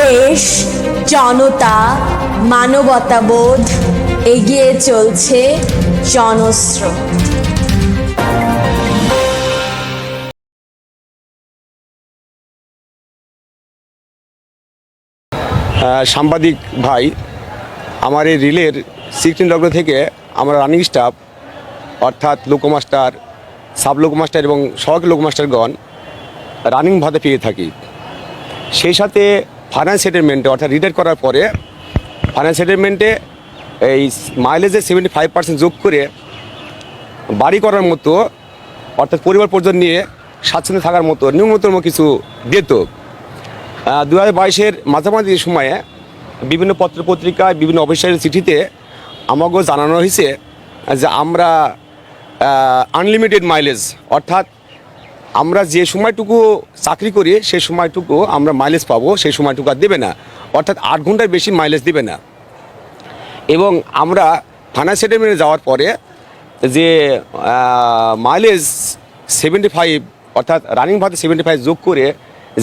দেশ, জনতা, মানবতাবোধ এগিয়ে চলছে জনস্রোত। সাংবাদিক ভাই, আমার এই রিলের সিক্সটিন লগ্ন থেকে আমার রানিং স্টাফ অর্থাৎ লোকমাস্টার সাব লোকমাস্টার এবং সহকারী লোকমাস্টারগণ রানিং ভাতে পেয়ে থাকি। সেই সাথে ফাইন্যান্স সেটেলমেন্টে অর্থাৎ রিটায়ার করার পরে ফাইন্যান্স সেটেলমেন্টে এই মাইলেজে সেভেন্টি ফাইভ পার্সেন্ট যোগ করে বাড়ি করার মতো, অর্থাৎ পরিবার পর্যন্ত নিয়ে স্বাচ্ছন্দ্যে থাকার মতো ন্যূনতম কিছু দিত। দু হাজার বাইশের মাঝামাঝি সময়ে বিভিন্ন পত্র পত্রিকায় বিভিন্ন অফিসের চিঠিতে আমাকেও জানানো হয়েছে যে আমরা আনলিমিটেড মাইলেজ অর্থাৎ আমরা যে সময়টুকু চাকরি করি সেই সময়টুকু আমরা মাইলেজ পাবো সেই সময়টুকু আর দেবে না। অর্থাৎ আট ঘণ্টার বেশি মাইলেজ দেবে না। এবং আমরা ফাইন্যান্স সেটেলমেন্টে যাওয়ার পরে যে মাইলেজ সেভেন্টি ফাইভ অর্থাৎ রানিং ভাতে সেভেন্টি ফাইভ যোগ করে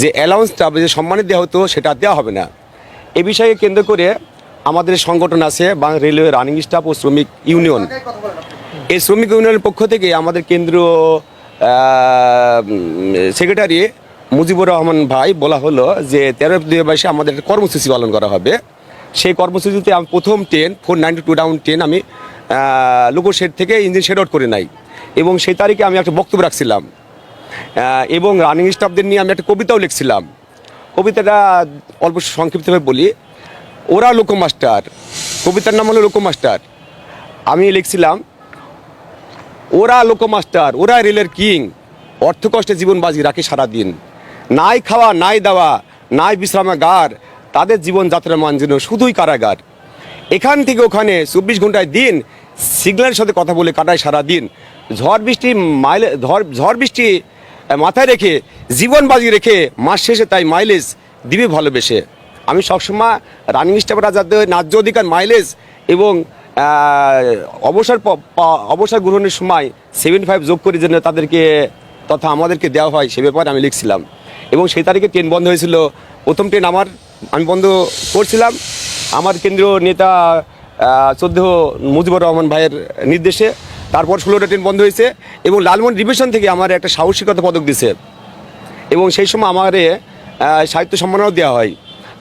যে অ্যালাউন্সটা যে সম্মানিত দেওয়া হতো, সেটা দেওয়া হবে না। এ বিষয়ে কেন্দ্র করে আমাদের সংগঠন আছে, বা রেলওয়ে রানিং স্টাফ ও শ্রমিক ইউনিয়ন, এই শ্রমিক ইউনিয়নের পক্ষ থেকে আমাদের কেন্দ্রীয় সেক্রেটারি মুজিবুর রহমান ভাই বলা হলো যে তেরো দুই বাইশে আমাদের একটা কর্মসূচি পালন করা হবে। সেই কর্মসূচিতে আমি প্রথম train four ninety two down train আমি লোকো শেড থেকে ইঞ্জিন শেড আউট করে নাই। এবং সেই তারিখে আমি একটা বক্তব্য রাখছিলাম। এবং রানিং স্টাফদের নিয়ে আমি একটা কবিতাও লিখছিলাম। কবিতাটা অল্প সংক্ষিপ্তভাবে বলি। ওরা লোকমাস্টার কবিতার নাম হলো লোকমাস্টার আমি লিখছিলাম ওরা লোকমাস্টার ওরা রেলের কিং। অর্থ কষ্টে জীবন বাজি রাখে সারাদিন। নাই খাওয়া, নাই দেওয়া, নাই বিশ্রামাগার তাদের জীবন যাত্রার মান যেন শুধুই কারাগার। এখান থেকে ওখানে চব্বিশ ঘন্টায় দিন সিগন্যালের সাথে কথা বলে কাটায় সারা দিন ঝড় বৃষ্টি মাইলে, ঝড় ঝড় বৃষ্টি মাথায় রেখে জীবন বাজি রেখে মাস শেষে তাই মাইলেজ দিবে ভালোবেসে। আমি সবসময় রানিং স্টাফরা যাতে ন্যায্য অধিকার, মাইলেজ এবং অবসর অবসর গ্রহণের সময় সেভেন্টি ফাইভ যোগ করে যেন তাদেরকে তথা আমাদেরকে দেওয়া হয়, সে ব্যাপারে আমি লিখছিলাম। এবং সেই তারিখে ট্রেন বন্ধ হয়েছিল। প্রথম ট্রেন আমার, আমি বন্ধ করছিলাম। আমার কেন্দ্রীয় নেতা চোদ্দ মুজিবুর রহমান ভাইয়ের নির্দেশে। তারপর ষোলোটা ট্রেন বন্ধ হয়েছে এবং লালমোহন ডিভিশন থেকে আমার একটা সাহসিকতা পদক দিছে। এবং সেই সময় আমার সাহিত্য সম্মানও দেওয়া হয়।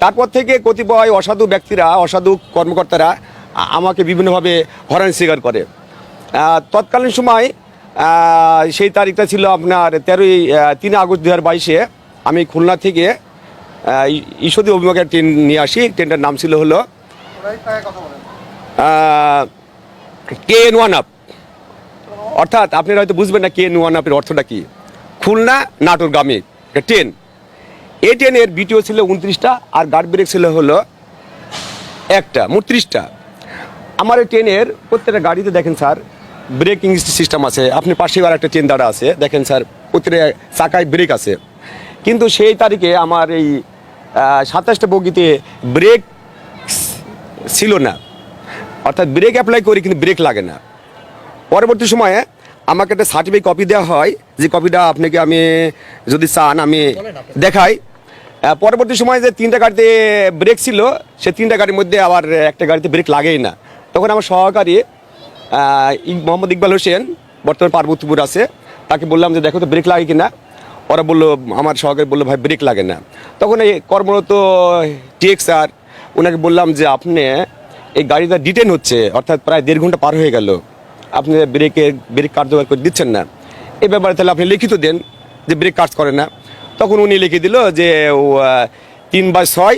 তারপর থেকে কতিপয় অসাধু ব্যক্তিরা, অসাধু কর্মকর্তারা আমাকে বিভিন্নভাবে হরানি স্বীকার করে। তৎকালীন সময় সেই তারিখটা ছিল আপনার তেরোই তিন আগস্ট দু হাজার আমি খুলনা থেকে আহ, ই- ঈশ্বরদী অভিমুখে ট্রেন নিয়ে আসি। ট্রেনটার নাম ছিল হলো কে এন ওয়ান আপ। অর্থাৎ আপনারা হয়তো বুঝবেন না কে এন ওয়ান আপের অর্থটা কী। খুলনা নাটোরগামী একটা ট্রেন। এই ট্রেনের বিটিও ছিল উনত্রিশটা আর গার্ড ব্রেক ছিল হলো একটা মোট আমার এই ট্রেনের প্রত্যেকটা গাড়িতে দেখেন স্যার ব্রেকিং সিস্টেম আছে। আপনি পাশেও আর একটা ট্রেন দাঁড়া আছে। দেখেন স্যার প্রত্যেকটা চাকায় ব্রেক আছে। কিন্তু সেই তারিখে আমার এই সাতাশটা বগিতে ব্রেক ছিল না। অর্থাৎ ব্রেক অ্যাপ্লাই করি কিন্তু ব্রেক লাগে না। পরবর্তী সময়ে আমাকে একটা সার্টিফিকেট কপি দেওয়া হয়। যে কপিটা আপনাকে আমি যদি চান আমি দেখাই। পরবর্তী সময়ে যে তিনটা গাড়িতে ব্রেক ছিল সে তিনটা গাড়ির মধ্যে আবার একটা গাড়িতে ব্রেক লাগেই না। তখন আমার সহকারী মোহাম্মদ ইকবাল হোসেন, বর্তমান পার্বতীপুর আছে, তাকে বললাম যে, দেখো তো ব্রেক লাগে কিনা? ওরা বলল, আমার সহকারী বলল, ভাই ব্রেক লাগে না। তখন এই কর্মরত টেক স্যার, ওনাকে বললাম যে, আপনি এই গাড়িটা ডিটেন হচ্ছে, অর্থাৎ প্রায় দেড় ঘণ্টা পার হয়ে গেল। আপনি ব্রেকে ব্রেক কার্যকর করে দিচ্ছেন না। এ ব্যাপারে তাহলে আপনি লিখিত দেন যে ব্রেক কাজ করে না। তখন উনি লিখে দিল যে তিন বাই ছয়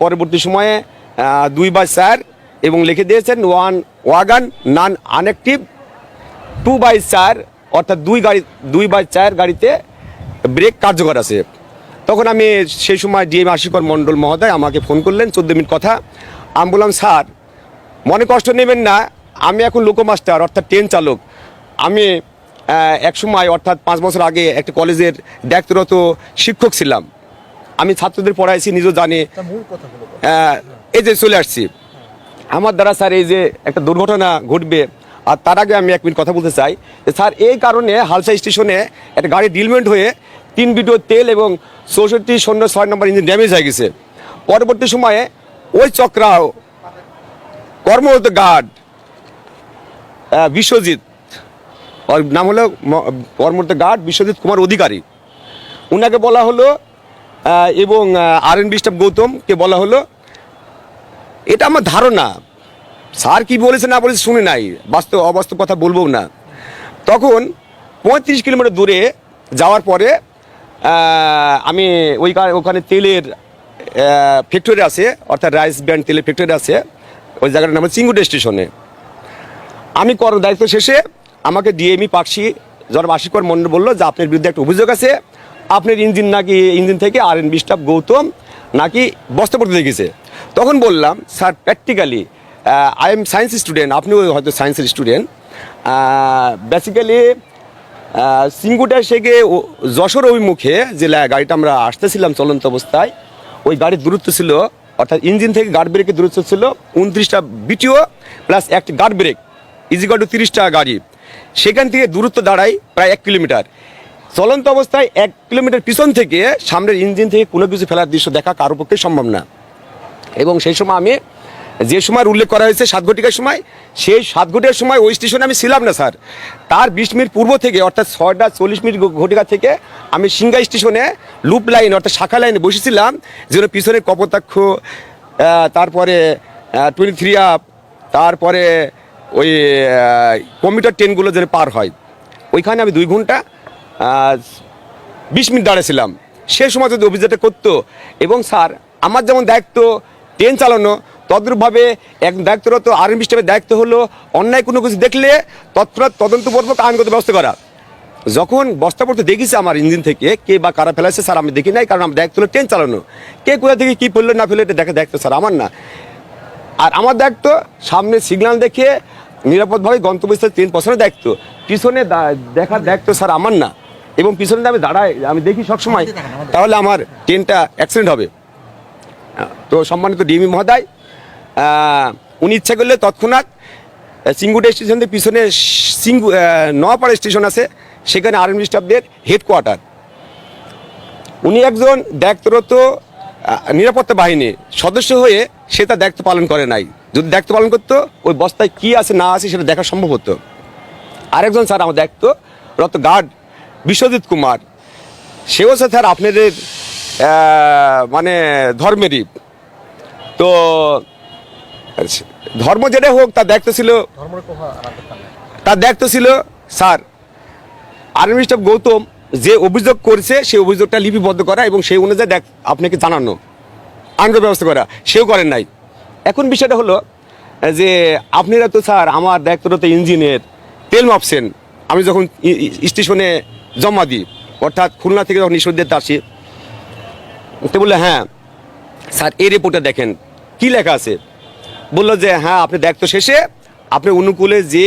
পরবর্তী সময়ে দুই বাই চার এবং লিখে দিয়েছেন one wagon naan inactive two by চার অর্থাৎ দুই গাড়ি দুই বাই চার গাড়িতে ব্রেক কার্যকর আছে। তখন আমি সেই সময় ডিএম আশিকর মণ্ডল মহোদয় আমাকে ফোন করলেন চোদ্দ মিনিট কথা। আমি বললাম স্যার মনে কষ্ট নেবেন না আমি এখন লোকোমাস্টার অর্থাৎ ট্রেন চালক। আমি এক সময় অর্থাৎ পাঁচ বছর আগে একটা কলেজের দায়িত্বরত শিক্ষক ছিলাম। আমি ছাত্রদের পড়াইছি নিজেও জানি। এই যে চলে আসছি। আমার দ্বারা স্যার এই যে একটা দুর্ঘটনা ঘটবে, আর তার আগে আমি এক মিনিট কথা বলতে চাই যে স্যার, এই কারণে হালসা স্টেশনে একটা গাড়ি ডিলমেন্ট হয়ে তিন বিটিও তেল এবং চৌষট্টি শূন্য ছয় নম্বর ইঞ্জিন ড্যামেজ হয়ে গেছে। পরবর্তী সময়ে ওই চক্রাও কর্মরত গার্ড বিশ্বজিৎ, ওর নাম হলো কর্মরত গার্ড বিশ্বজিৎ কুমার অধিকারী। ওনাকে বলা হলো এবং আর এন বিস্টাফ গৌতমকে বলা হলো এটা আমার ধারণা। স্যার কি বলেছে না বলেছে শুনে নাই। বাস্তব, অবাস্তব কথা বলব না। তখন পঁয়ত্রিশ কিলোমিটার দূরে যাওয়ার পরে আমি ওই ওখানে তেলের ফ্যাক্টরি আছে, অর্থাৎ রাইস ব্যান্ড তেলের ফ্যাক্টরি আছে, ওই জায়গাটার নাম হচ্ছে চিঙ্গুডে স্টেশনে আমি কর দায়িত্ব শেষে আমাকে ডিএমই পাকশি জনাব আশিকর মন্ডল বলল যে, আপনার বিরুদ্ধে একটা অভিযোগ আছে। আপনার ইঞ্জিন নাকি, ইঞ্জিন থেকে আর এন বিস্টাফ গৌতম নাকি বস্তা পড়তে দেখেছে তখন বললাম, sir practically I am science student আপনিও হয়তো সায়েন্সের স্টুডেন্ট বেসিক্যালি সিঙ্গুটা সেগে যশোর অভিমুখে যে গাড়িটা আমরা আসতেছিলাম চলন্ত অবস্থায়, ওই গাড়ির দূরত্ব ছিল, অর্থাৎ ইঞ্জিন থেকে গার্ড ব্রেকের দূরত্ব ছিল উনত্রিশটা বিটিও প্লাস একটি গার্ড ব্রেক ইজিকাল টু তিরিশটা গাড়ি। সেখান থেকে দূরত্ব দাঁড়ায় প্রায় এক কিলোমিটার। চলন্ত অবস্থায় এক কিলোমিটার পিছন থেকে, সামনের ইঞ্জিন থেকে কোনো কিছু ফেলার দৃশ্য দেখা কারও পক্ষে সম্ভব না। এবং সেই সময় আমি, যে সময় উল্লেখ করা হয়েছে সাত ঘটিকার সময়, সেই সাত ঘটিকার সময় ওই স্টেশনে আমি ছিলাম না, স্যার। তার বিশ মিনিট পূর্ব থেকে, অর্থাৎ ছয়টা চল্লিশ মিনিট ঘটিকা থেকে, আমি সিঙ্গা স্টেশনে লুপ লাইন, অর্থাৎ শাখা লাইনে বসেছিলাম, যেন পিছনে কপোতাক্ষ তারপরে টোয়েন্টি থ্রি আপ তারপরে ওই কম্পিউটার ট্রেনগুলো যেন পার হয়। ওইখানে আমি দুই ঘণ্টা বিশ মিনিট দাঁড়িয়েছিলাম সে সময় যদি অভিযোগটা করতো এবং স্যার আমার যেমন দায়িত্ব, ট্রেন চালানো, তদ্রূপভাবে এক দায়িত্বরত আর্মি স্টাফের দায়িত্ব হলো অন্যায় কোনো কিছু দেখলে তৎক্ষণাৎ তদন্তপূর্বক আইনগত ব্যবস্থা করা। যখন বস্তা পড়তে দেখেছি আমার ইঞ্জিন থেকে, কে বা কারা ফেলাছে স্যার আমি দেখি নাই, কারণ আমার দায়িত্ব হলো ট্রেন চালানো। কে কোথা থেকে কী ফেলল না ফেলল এটা দেখা দায়িত্ব স্যার আমার না। আর আমার দায়িত্ব সামনে সিগন্যাল দেখে নিরাপদভাবে গন্তব্যস্থলে ট্রেন পৌঁছানোর দায়িত্ব। পিছনে দেখার দায়িত্ব স্যার আমার না। এবং পিছনে আমি দাঁড়াই আমি দেখি সবসময় তাহলে আমার ট্রেনটা অ্যাক্সিডেন্ট হবে। তো সম্মানিত ডিএমই মহোদয় উনি ইচ্ছা করলে তৎক্ষণাৎ সিঙ্গুডা স্টেশন থেকে পিছনে সিঙ্গু আহ, নোয়াপাড়া স্টেশন আছে সেখানে আর্মি স্টাফদের হেডকোয়ার্টার উনি একজন দায়িত্বরত নিরাপত্তা বাহিনী সদস্য হয়ে সে তার দায়িত্ব পালন করে নাই। যদি দায়িত্ব পালন করতো ওই বস্তায় কি আছে না আছে সেটা দেখা সম্ভব হতো। আরেকজন স্যার আমার দায়িত্ব রত গার্ড বিশ্বজিৎ কুমার সেও স্যার আপনাদের মানে ধর্মেরই। তো ধর্ম যেটা হোক তার দায়িত্ব ছিল তার দায়িত্ব ছিল স্যার আর্মি স্টাফ গৌতম যে অভিযোগ করছে সেই অভিযোগটা লিপিবদ্ধ করা এবং সেই অনুযায়ী দেখ আপনাকে জানানো আইনগত ব্যবস্থা করা। সেও করেন নাই। এখন বিষয়টা হলো যে আপনারা তো স্যার আমার দায়িত্বরত ইঞ্জিনের তেল মাপছেন আমি যখন স্টেশনে জমা দিই। অর্থাৎ খুলনা থেকে যখন ঈশ্বরদের আসি, তো বলল হ্যাঁ স্যার, এই রিপোর্টটা দেখেন। কি লেখা আছে? বলল যে হ্যাঁ আপনি দায়িত্ব শেষে আপনি অনুকূলে যে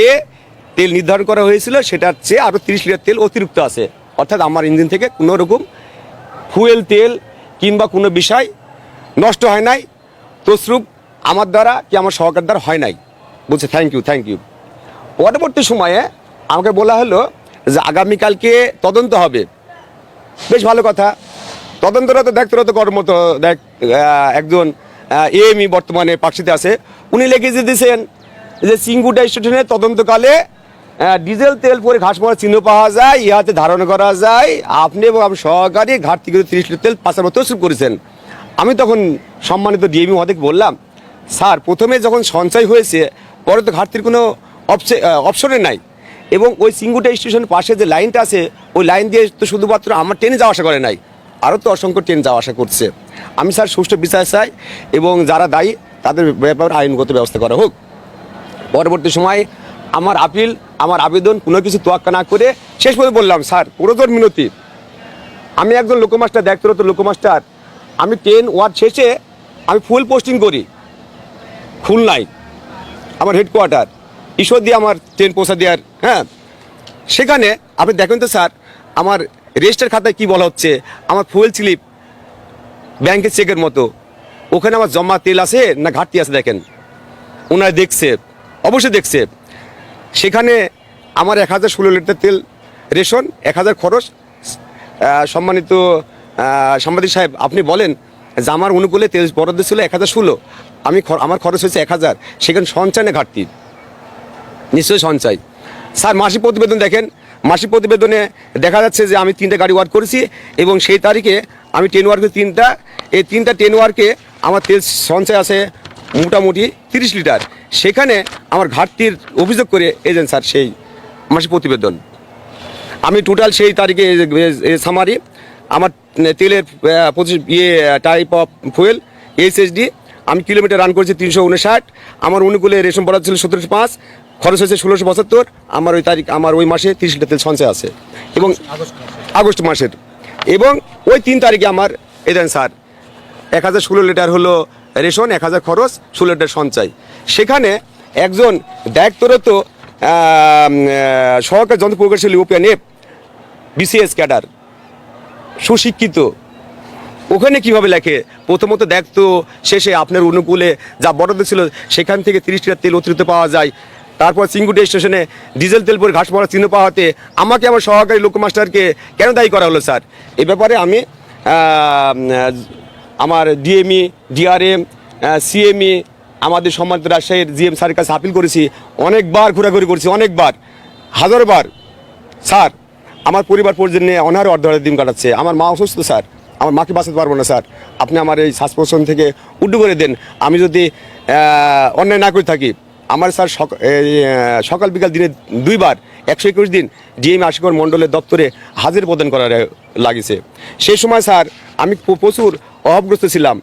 তেল নির্ধারণ করা হয়েছিল, সেটার চেয়ে আরও তিরিশ লিটার তেল অতিরিক্ত আছে। অর্থাৎ আমার ইঞ্জিন থেকে কোনো রকম ফুয়েল তেল কিংবা কোনো বিষয় নষ্ট হয় নাই। তসরূপ আমার দ্বারা কি আমার সহকার দ্বারা হয় নাই? বলছে থ্যাংক ইউ থ্যাংক ইউ পরবর্তী সময়ে আমাকে বলা হলো যে আগামীকালকে তদন্ত হবে। বেশ ভালো কথা। তদন্তরত দায়িত্বরত কর্মত দেখ- একজন এএমই বর্তমানে পাকশিতে আছে। উনি লিখে দিয়েছেন যে সিঙ্গুটা স্টেশনে তদন্তকালে ডিজেল, তেল পরে ঘাস মারা চিহ্ন পাওয়া যায়, ইহাতে ধারণা করা যায়। আপনি এবং আমি সহকারী ঘাট থেকে তিরিশ লিটার তেল পাঁচের মতো তসরুপ করেছেন। আমি তখন সম্মানিত ডিএমই মহাদেক বললাম, স্যার, প্রথমে যখন সঞ্চয় হয়েছে, পরে তো ঘাটতির কোনো অপশনে নাই। এবং ওই সিঙ্গুটা স্টেশনের পাশে যে লাইনটা আছে, ওই লাইন দিয়ে তো শুধুমাত্র আমার ট্রেনে যাওয়া আসা করে নাই। আরও তো অসংখ্য ট্রেন যাওয়া আসা করছে। আমি স্যার সুষ্ঠু বিচার চাই এবং যারা দায়ী, তাদের ব্যাপারে আইনগত ব্যবস্থা করা হোক। পরবর্তী সময়ে আমার আপিল, আমার আবেদন কোনো কিছু তোয়াক্কা না করে শেষ পর্যন্ত বললাম, স্যার পুরোদর মিনতি। আমি একজন লোকমাস্টার, দায়িত্বরত লোকমাস্টার। আমি ট্রেন ওয়ার্ড শেষে আমি ফুল পোস্টিং করি। খুলনায়, আমার হেডকোয়ার্টার। ঈশ্বর দিয়ে আমার ট্রেন পৌঁছা দেওয়ার হ্যাঁ? সেখানে আপনি দেখেন তো স্যার, আমার রেজিস্টার খাতায় কি বলা হচ্ছে? আমার ফুয়েল স্লিপ ব্যাংকের চেকের মতো। ওখানে আমার জমা তেল আছে না ঘাটতি আছে দেখেন। ওনারা দেখছে, অবশ্যই দেখছে। সেখানে আমার এক হাজার ষোলো লিটার তেল রেশন, এক হাজার খরচ। সম্মানিত সাংবাদিক সাহেব, আপনি বলেন, যে আমার অনুকূলে তেল বরাদ্দ ছিল এক হাজার ষোলো, আমি আমার খরচ হয়েছে এক হাজার। সেখানে সঞ্চয়নে ঘাটতি? নিশ্চয়ই সঞ্চয়। স্যার, মাসিক প্রতিবেদন দেখেন। মাসিক প্রতিবেদনে দেখা যাচ্ছে যে আমি তিনটা গাড়ি ওয়ার্ক করেছি এবং সেই তারিখে আমি টেন ওয়ার্কে তিনটা, এই তিনটা টেন ওয়ার্কে আমার তেল সঞ্চয় আছে মোটামুটি তিরিশ লিটার। সেখানে আমার ঘাটতির অভিযোগ করে এজেন স্যার সেই মাসিক প্রতিবেদন। আমি টোটাল সেই তারিখে সামারি আমার তেলের পঁচিশ ইয়ে টাইপ অফ ফুয়েল এইচএসডি আমি কিলোমিটার রান করেছি তিনশো উনষাট, আমার অনুকূলে রেশন বরাদ্দ ছিল সতেরোশো পাঁচ খরচ হয়েছে ষোলোশো পঁচাত্তর আমার ওই তারিখ আমার ওই মাসে তিরিশ লিটার তেল সঞ্চয় আছে। এবং আগস্ট মাসের। এবং ওই তিন তারিখে আমার এই দেন স্যার এক হাজার ষোলো লিটার হলো রেশন এক হাজার খরচ ষোলো লিটার সঞ্চয়। সেখানে একজন আহ, সহকারী যন্ত্র প্রকৌশলী ওপিয়ান এফ বিসিএস ক্যাডার সুশিক্ষিত। ওখানে কীভাবে লেখে? প্রথমত দেখতো শেষে আপনার অনুকূলে যা বরাদ্দ ছিল সেখান থেকে তিরিশ লিটার তেল অতিরিক্ত পাওয়া যায়। তারপর সিঙ্গুডি স্টেশনে ডিজেল তেল পরে ঘাস পড়া চিহ্ন পাওয়াতে আমাকে আমার সহকারী লোক মাস্টারকে কেন দায়ী করা হলো, স্যার? এ ব্যাপারে আমি আমার ডিএমই ডিআরএম সিএমই আমাদের সম্মানিত রাজশাহীর জিএম স্যারের কাছে আপিল করেছি, অনেকবার ঘোরাঘুরি করেছি, অনেকবার, হাজারবার। স্যার, আমার পরিবার পরিজন অনার অর্ধের দিন কাটাচ্ছে। আমার মা অসুস্থ, স্যার। আমার মাকে বাঁচাতে পারব না, স্যার। আপনি আমার এই শ্বাসপ্রশ্বাস থেকে উড্ডু করে দেন। আমি যদি অন্যায় না করে থাকি আমার স্যার সক- সকাল বিকাল দিনে দুইবার, একশো একুশ দিন ডিএম আশিকর মণ্ডলের দপ্তরে হাজির প্রদান করার লাগিছে। সেই সময় স্যার, আমি প্রচুর অভাবগ্রস্ত ছিলাম।